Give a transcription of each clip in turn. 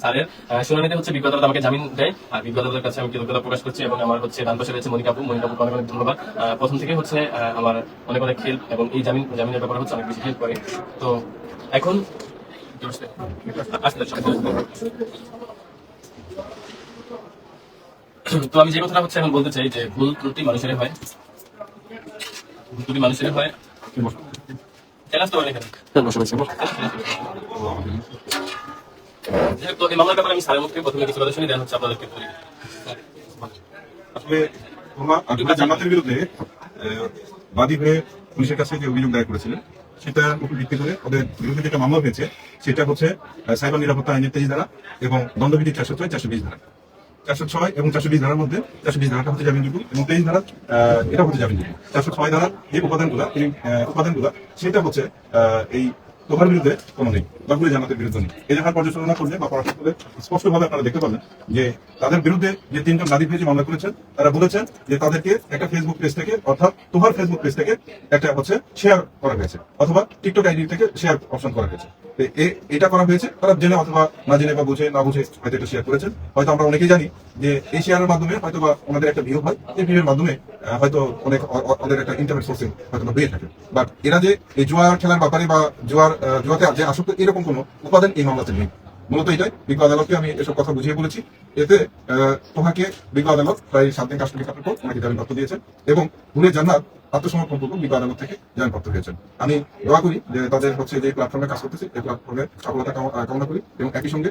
স্যারের। শুনানিতে হচ্ছে বিজ্ঞ আদালত আমাকে জামিন দেয়। আর বিজ্ঞ আদালতের কাছে আমি কৃতজ্ঞতা প্রকাশ করছি এবং আমার হচ্ছে ডান পাশে রয়েছে মনিকাপু মনিকাপুকে অনেক অনেক ধন্যবাদ। প্রথম থেকে হচ্ছে আমার অনেক অনেক হেল্প এবং এই জামিন জামিনের ব্যাপারে হচ্ছে অনেক বেশি হেল্প করে। তো এখন তো আমি যে কথাটা হচ্ছে এখন বলতে চাই যে ভুল ত্রুটি মানুষের হয়। ভুল ত্রুটি মানুষের হয়। তো অনেক সেটা হচ্ছে সাইবার নিরাপত্তা আইনের তেইশ ধারা এবং দণ্ডবিধি চারশো ছয়, চারশো বিশ ধারা। চারশো ছয় এবং চারশো বিশ মধ্যে, চারশো বিশ ধারাটা হচ্ছে জামিনযোগ্য এবং তেইশ ধারা এটা হচ্ছে জামিনযোগ্য চারশো ছয় ধারার যে উপাদানগুলো উপাদানগুলো, সেটা হচ্ছে এই তোমার বিরুদ্ধে কোনো নেই দলগুলি জামাতের বিরুদ্ধে নেই। এই জায়গার পর্যালোচনা করলে বা পড়াশোনা করলে স্পষ্টভাবে আপনারা দেখতে পাবেন যে তাদের বিরুদ্ধে যে তিনজন নারী পেজে মামলা করেছেন, তারা বলেছেন যে তাদেরকে একটা ফেসবুক পেজ থেকে, অর্থাৎ তোমার ফেসবুক পেজ থেকে একটা হচ্ছে শেয়ার করা হয়েছে অথবা টিকটক আইডি থেকে শেয়ার অপশন করা হয়েছে এটা করা হয়েছে। তারা জেনে অথবা না জেনে বা বুঝে, না বুঝে হয়তো এটা শেয়ার করেছেন। হয়তো আমরা অনেকেই জানি যে এই শেয়ারের মাধ্যমে হয়তো বা ওনাদের একটা ভিউ হয়। এই ভিউয়ের মাধ্যমে হয়তো অনেক ওদের একটা ইন্টারনেট সোর্সিং হয়তো বা বেড়ে থাকে। বাট এরা যে এই জুয়া খেলার ব্যাপারে বা জুয়ার জুয়াতে যে আসক্ত, এরকম কোনো উপাদান এই মামলাতে নেই। মূলত এটাই, বিজ্ঞ আদালতকে আমি এসব কথা বুঝিয়ে বলেছি। এতে তোমাকে বিজ্ঞ আদালত প্রায় সাত দিন কাস্টডি কাটার পর ওনাকে জামিনপত্র দিয়েছেন এবং ভুলে জান্নাত আত্মসমর্পণ পূর্বক বিজ্ঞ আদালত থেকে জামিনপত্র হয়েছেন। আমি দোয়া করি যে তাদের হচ্ছে যে প্ল্যাটফর্মে কাজ করতেছে, এই প্ল্যাটফর্মে সফলতা কামনা করি এবং একই সঙ্গে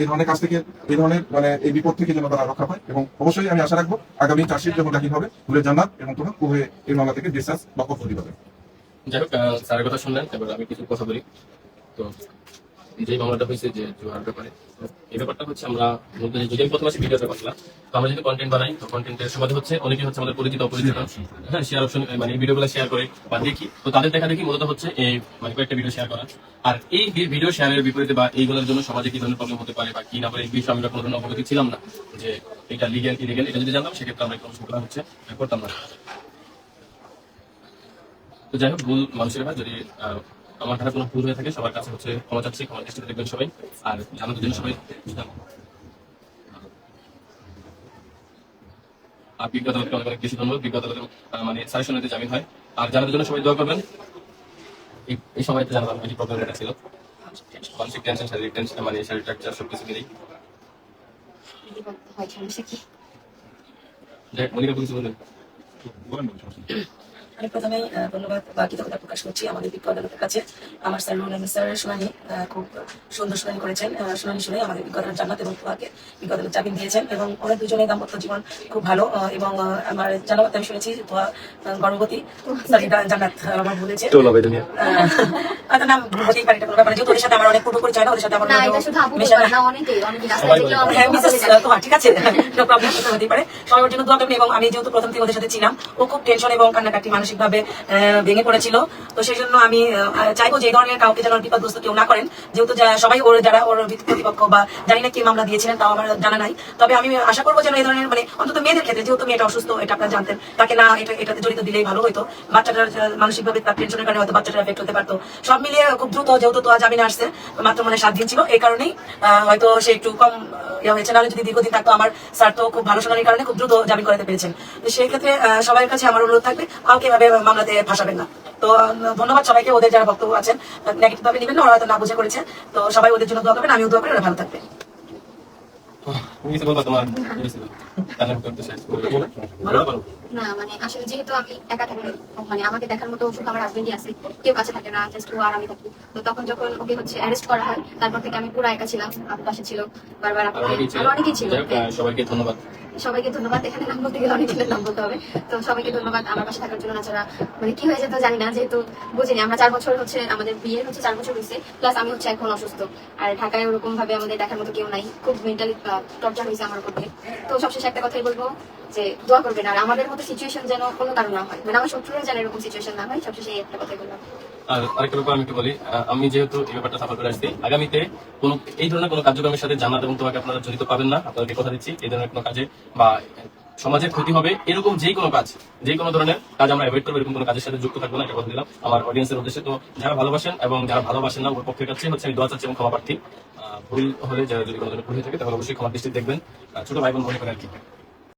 এই ধরনের কাজ থেকে, এই ধরনের মানে এই বিপদ থেকে যেন তারা রক্ষা পায় এবং অবশ্যই আমি আশা রাখব আগামী চার্জশিট যখন দাখিল হবে ভুলে জান্নাত এবং তোমার উভয়ে এই মামলা থেকে ডিসচার্জ বা অব্যাহতি পাবে যাই হোক স্যারের কথা শুনলেন, এবার আমি কিছু কথা বলি। তো যে মামলাটা হয়েছে যে জুয়ার ব্যাপারে। এই ব্যাপারটা হচ্ছে আমরা যদি আমি প্রথম আসি ভিডিওতে করলাম তো আমরা যদি কন্টেন্ট বানাই তো কন্টেন্টের সুবাদে হচ্ছে অনেকে হচ্ছে আমাদের পরিচিত অপরিচিত। হ্যাঁ শেয়ার অপশন মানে ভিডিওগুলো শেয়ার করে বা দেখি। তো তাদের দেখা দেখি মূলত হচ্ছে এই মানে কয়েকটা ভিডিও শেয়ার করা। আর এই ভিডিও শেয়ারের বিপরীতে বা এইগুলোর জন্য সমাজে কি ধরনের প্রবলেম হতে পারে বা কি না পারে এই বিষয়ে আমরা কোনো ধরনের অবগতি ছিলাম না। যে এটা লিগেল ইলিগেল এটা যদি জানতাম সেক্ষেত্রে আমরা কোনো হচ্ছে করতাম না। তো যাই হোক ভুল মানুষের যদি আমার দ্বারা কোনো ভুল হয়ে থাকে সবার কাছে হচ্ছে ক্ষমা চাচ্ছি ক্ষমা দৃষ্টিতে দেখবেন সবাই। আর জানানোর জন্য সবাই আর বিজ্ঞ আদালতকে অনেক অনেক বেশি ধন্যবাদ। বিজ্ঞ আদালতের আহ, মানে সাজেশনেতে জামিন হয়। আর জানানোর জন্য সবাই দোয়া করবেন এই- এই সময়তে জানালাম বেশি প্রবলেম এটা ছিল মানসিক টেনশন শারীরিক টেনশন মানে শারীরিক ট্রাকচার সব কিছু মিলেই। হয় সমস্যা কি? যাই হোক, মনিকা বলবেন বলেন বলেন, সমস্যা নেই। আমি প্রথমেই ধন্যবাদ বা কৃতজ্ঞতা প্রকাশ করছি আমাদের বিজ্ঞ আদালতের কাছে। আমার স্যার রুল স্যার স্যারের শুনানি আহ, খুব সুন্দর শুনানি করেছেন। শুনানি শুনে আমাদের বিজ্ঞ আদালত জান্নাত এবং তোয়াকে বিজ্ঞ আদালত জামিন দিয়েছেন এবং ওরা দুজনের দাম্পত্য জীবন খুব ভালো আহ, এবং আমার জানাবাতে আমি শুনেছি তোয়া গর্ভবতী সরি জান্নাত আমার আহ, হয়তো নাম হতেই পারে এটা কোনো ব্যাপার যেহেতু ওদের সাথে আমার অনেক পূর্ব পরিচয় না ওদের সাথে আমার না অনেক এটা শুধু আপু মেশা বলবে না। না অনেকেই অনেকেই রাস্তায় সবাই দেখলেও বলে। আমাকে মিসেস বলে যায়। তোমার ঠিক আছে? নো প্রবলেম হতেই পারে। সবাই ওর জন্য দোয়া করবেন এবং আমি যেহেতু প্রথম থেকে ওদের সাথে ছিলাম ও খুব টেনশন এবং কান্নাকাটি মানসিক ভাবে ভেঙে পড়েছিল। তো সেই জন্য আমি চাইব যে এই ধরনের কাউকে যেন বিপদগ্রস্ত কেউ না করেন। যেহেতু সবাই ওর যারা ওর প্রতিপক্ষ বা জানি না কি মামলা দিয়েছিলেন তাও আমার জানা নাই। তবে আমি আশা করব যেন এই ধরনের মানে অন্তত মেয়েদের ক্ষেত্রে যেহেতু মেয়েটা অসুস্থ এটা আপনারা জানতেন। তাকে না এটা এটাতে জড়িত দিলেই ভালো হতো। বাচ্চাটার মানসিক ভাবে তার টেনশনের কারণে হয়তো বাচ্চাটার এফেক্ট হতে পারতো। সব মিলিয়ে খুব দ্রুত, যেহেতু তো জামিনে আসছে, মাত্র মানে সাত দিন ছিল, এই কারণেই হয়তো সে একটু কম ইয়ে হয়েছে। নাহলে যদি দীর্ঘদিন থাকতো, আমার স্যার তো খুব ভালো শোনার কারণে খুব দ্রুত জামিন করাতে পেরেছেন। তো সেই ক্ষেত্রে সবার কাছে আমার অনুরোধ থাকবে, কাউকে এভাবে মামলাতে ফাঁসাবেন না। তো ধন্যবাদ সবাইকে, ওদের যারা বক্তব্য আছেন নেগেটিভ ভাবে নেবেন না, ওরা হয়তো না বুঝে করেছে। তো সবাই ওদের জন্য দোয়া করবেন, আমিও দোয়া করি, ওরা ভালো থাকবে না মানে আসলে যেহেতু আমি একা থাকি মানে আমাকে দেখার মতো অসুখ আমার হাজবেন্ডই আছে, কেউ কাছে থাকে না জাস্ট আর আমি থাকি তো তখন যখন ওকে হচ্ছে অ্যারেস্ট করা হয়, তারপর থেকে আমি পুরো একা ছিলাম আমার পাশে ছিল, বারবার আপনার অনেকেই ছিল। সবাইকে ধন্যবাদ সবাইকে ধন্যবাদ। এখানে নাম বলতে গেলে অনেক নাম বলতে হবে। তো সবাইকে ধন্যবাদ আমার পাশে থাকার জন্য। তাছাড়া মানে কি হয়েছে তো জানি না, যেহেতু বুঝিনি। আমরা চার বছর হচ্ছে, আমাদের বিয়ে হচ্ছে চার বছর হয়েছে। প্লাস আমি হচ্ছে এখন অসুস্থ। আর ঢাকায় ওরকম ভাবে আমাদের দেখার মতো কেউ নাই। খুব মেন্টালি টর্চার হয়েছে আমার দিয়ে। তো সবশেষে একটা কথাই বলব যে দোয়া করবেন। আর আমাদের মতো সিচুয়েশন যেন কোনো কারণ না হয়। মানে আমার শত্রুরা যেন এরকম সিচুয়েশন না হয়, সবশেষে একটা কথাই বললাম। আমি যেহেতু এই আগামীতে কোনো, এই ধরনের কোনো কার্যক্রমের সাথে জান্নাত এবং তোমাকে আপনারা জড়িত পাবেন না। আপনাদেরকে কথা দিচ্ছি, এই ধরনের কোনো কাজে বা সমাজের ক্ষতি হবে, এরকম যে কোনো কাজ, যে কোনো ধরনের কাজ আমরা অ্যাভয়েড করব, এরকম কোনো কাজের সাথে যুক্ত থাকব না, এটা কথা দিলাম আমার অডিয়েন্সের উদ্দেশ্যে। তো যারা ভালোবাসেন এবং যারা ভালোবাসেন না, ওর পক্ষের কাছে হচ্ছে আমি দোয়া চাচ্ছি এবং ক্ষমা প্রার্থী। ভুল হলে যারা যদি কোনো ধরনের ভুল হয়ে থাকে, তাহলে অবশ্যই ক্ষমা দৃষ্টি দেখবেন। ছোট ভাই বোন মনে করে আর কি।